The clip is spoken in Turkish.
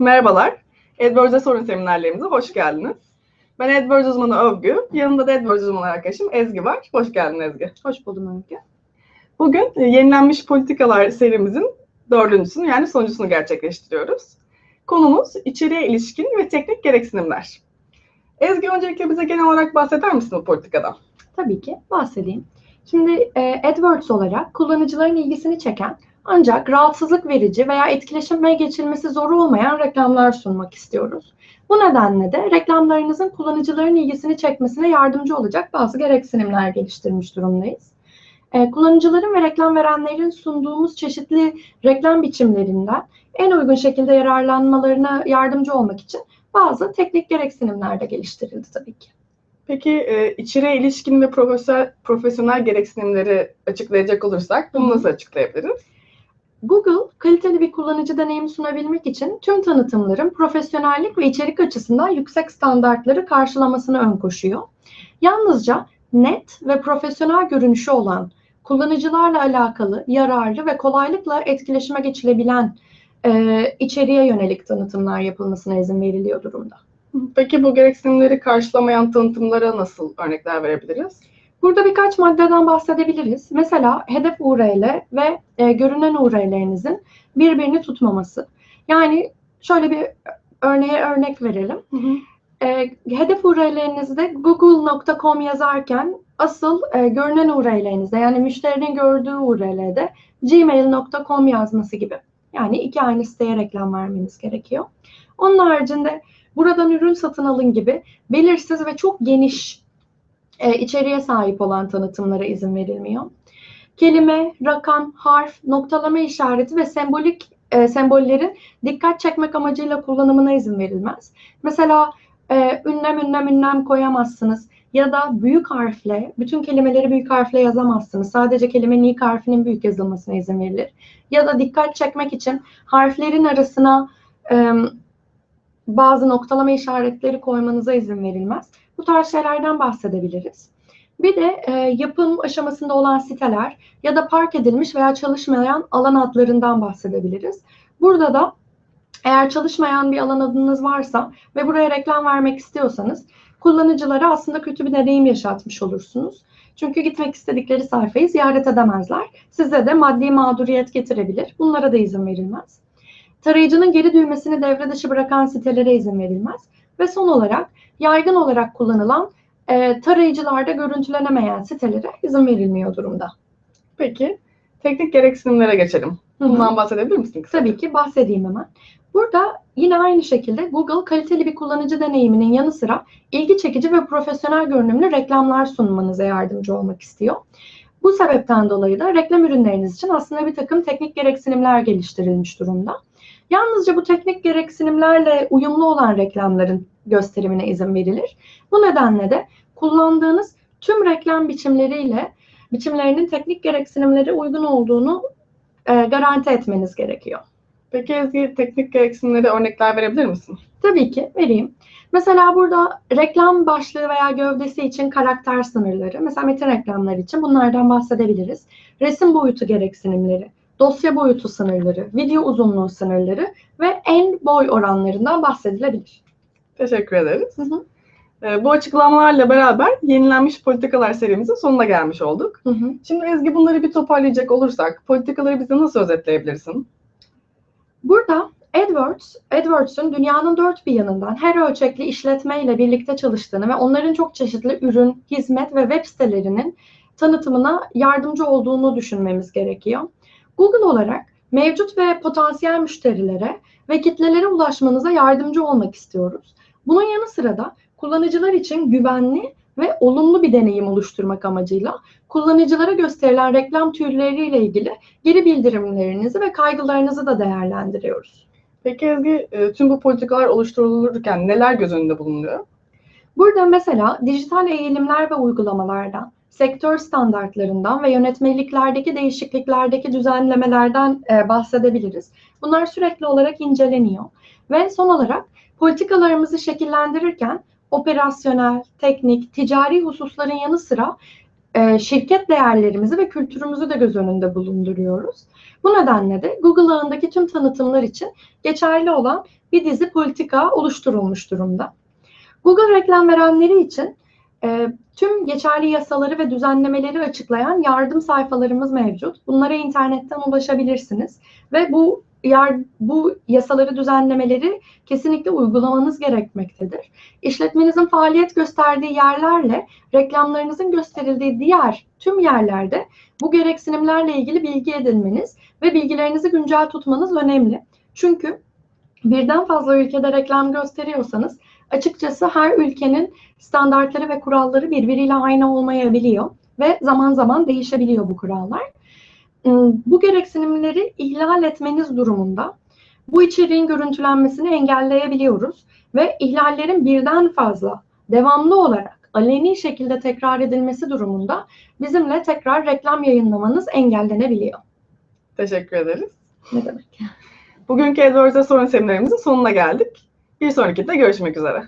Merhabalar, AdWords'e sorun seminerlerimize hoş geldiniz. Ben AdWords uzmanı Övgü, yanımda da AdWords uzmanı arkadaşım Ezgi var. Hoş geldin Ezgi. Hoş buldum Öykü. Bugün e, yenilenmiş politikalar serimizin dördüncüsünü yani sonuncusunu gerçekleştiriyoruz. Konumuz içeriğe ilişkin ve teknik gereksinimler. Ezgi öncelikle bize genel olarak bahseder misin bu politikadan? Tabii ki bahsedeyim. Şimdi e, AdWords olarak kullanıcıların ilgisini çeken ancak rahatsızlık verici veya etkileşime geçilmesi zor olmayan reklamlar sunmak istiyoruz. Bu nedenle de reklamlarınızın kullanıcıların ilgisini çekmesine yardımcı olacak bazı gereksinimler geliştirmiş durumdayız. E, kullanıcıların ve reklam verenlerin sunduğumuz çeşitli reklam biçimlerinden en uygun şekilde yararlanmalarına yardımcı olmak için bazı teknik gereksinimler de geliştirildi tabii ki. Peki e, içeriğe ilişkin ve profesyonel, profesyonel gereksinimleri açıklayacak olursak bunu nasıl açıklayabiliriz? Google, kaliteli bir kullanıcı deneyimi sunabilmek için tüm tanıtımların profesyonellik ve içerik açısından yüksek standartları karşılamasını ön koşuyor. Yalnızca net ve profesyonel görünüşü olan, kullanıcılarla alakalı, yararlı ve kolaylıkla etkileşime geçilebilen e, içeriğe yönelik tanıtımlar yapılmasına izin veriliyor durumda. Peki bu gereksinimleri karşılamayan tanıtımlara nasıl örnekler verebiliriz? Burada birkaç maddeden bahsedebiliriz. Mesela hedef URL ve e, görünen URL'lerinizin birbirini tutmaması. Yani şöyle bir örneğe örnek verelim. E, hedef URL'lerinizde google.com yazarken asıl e, görünen URL'lerinizde yani müşterinin gördüğü URL'de gmail.com yazması gibi. Yani iki aynı siteye reklam vermeniz gerekiyor. Onun haricinde buradan ürün satın alın gibi belirsiz ve çok geniş e, içeriğe sahip olan tanıtımlara izin verilmiyor. Kelime, rakam, harf, noktalama işareti ve sembolik e, sembollerin dikkat çekmek amacıyla kullanımına izin verilmez. Mesela e, ünlem ünlem ünlem koyamazsınız ya da büyük harfle, bütün kelimeleri büyük harfle yazamazsınız. Sadece kelimenin ilk harfinin büyük yazılmasına izin verilir. Ya da dikkat çekmek için harflerin arasına e, bazı noktalama işaretleri koymanıza izin verilmez. Bu tarz şeylerden bahsedebiliriz. Bir de e, yapım aşamasında olan siteler ya da park edilmiş veya çalışmayan alan adlarından bahsedebiliriz. Burada da eğer çalışmayan bir alan adınız varsa ve buraya reklam vermek istiyorsanız kullanıcılara aslında kötü bir deneyim yaşatmış olursunuz. Çünkü gitmek istedikleri sayfayı ziyaret edemezler. Size de maddi mağduriyet getirebilir. Bunlara da izin verilmez. Tarayıcının geri düğmesini devre dışı bırakan sitelere izin verilmez. Ve son olarak yaygın olarak kullanılan e, tarayıcılarda görüntülenemeyen sitelere izin verilmiyor durumda. Peki teknik gereksinimlere geçelim. Bundan bahsedebilir misin kısaca? Tabii ki bahsedeyim hemen. Burada yine aynı şekilde Google kaliteli bir kullanıcı deneyiminin yanı sıra ilgi çekici ve profesyonel görünümlü reklamlar sunmanıza yardımcı olmak istiyor. Bu sebepten dolayı da reklam ürünleriniz için aslında bir takım teknik gereksinimler geliştirilmiş durumda. Yalnızca bu teknik gereksinimlerle uyumlu olan reklamların gösterimine izin verilir. Bu nedenle de kullandığınız tüm reklam biçimleriyle biçimlerinin teknik gereksinimlere uygun olduğunu e, garanti etmeniz gerekiyor. Peki Ezgi teknik gereksinimlere örnekler verebilir misin? Tabii ki vereyim. Mesela burada reklam başlığı veya gövdesi için karakter sınırları, mesela metin reklamları için bunlardan bahsedebiliriz. Resim boyutu gereksinimleri, dosya boyutu sınırları, video uzunluğu sınırları ve en boy oranlarından bahsedilebilir. Teşekkür ederiz. Hı hı. Ee, bu açıklamalarla beraber yenilenmiş politikalar serimizin sonuna gelmiş olduk. Hı hı. Şimdi Ezgi bunları bir toparlayacak olursak politikaları bize nasıl özetleyebilirsin? Burada AdWords, AdWords'un dünyanın dört bir yanından her ölçekli işletmeyle birlikte çalıştığını ve onların çok çeşitli ürün, hizmet ve web sitelerinin tanıtımına yardımcı olduğunu düşünmemiz gerekiyor. Google olarak mevcut ve potansiyel müşterilere ve kitlelere ulaşmanıza yardımcı olmak istiyoruz. Bunun yanı sıra da kullanıcılar için güvenli ve olumlu bir deneyim oluşturmak amacıyla kullanıcılara gösterilen reklam türleriyle ilgili geri bildirimlerinizi ve kaygılarınızı da değerlendiriyoruz. Peki Ezgi e, tüm bu politikalar oluşturulurken neler göz önünde bulunuyor? Burada mesela dijital eğilimler ve uygulamalardan, sektör standartlarından ve yönetmeliklerdeki değişikliklerdeki düzenlemelerden e, bahsedebiliriz. Bunlar sürekli olarak inceleniyor. Ve son olarak politikalarımızı şekillendirirken operasyonel, teknik, ticari hususların yanı sıra e, şirket değerlerimizi ve kültürümüzü de göz önünde bulunduruyoruz. Bu nedenle de Google ağındaki tüm tanıtımlar için geçerli olan bir dizi politika oluşturulmuş durumda. Google reklam verenleri için e, tüm geçerli yasaları ve düzenlemeleri açıklayan yardım sayfalarımız mevcut. Bunlara internetten ulaşabilirsiniz ve bu yer, bu yasaları, düzenlemeleri kesinlikle uygulamanız gerekmektedir. İşletmenizin faaliyet gösterdiği yerlerle reklamlarınızın gösterildiği diğer tüm yerlerde bu gereksinimlerle ilgili bilgi edinmeniz ve bilgilerinizi güncel tutmanız önemli. Çünkü birden fazla ülkede reklam gösteriyorsanız açıkçası her ülkenin standartları ve kuralları birbiriyle aynı olmayabiliyor ve zaman zaman değişebiliyor bu kurallar. Hmm, Bu gereksinimleri ihlal etmeniz durumunda bu içeriğin görüntülenmesini engelleyebiliyoruz ve ihlallerin birden fazla devamlı olarak aleni şekilde tekrar edilmesi durumunda bizimle tekrar reklam yayınlamanız engellenebiliyor. Teşekkür ederiz. Ne demek? Bugünkü Edward'a sorun seminerimizin sonuna geldik. Bir sonrakinde görüşmek üzere.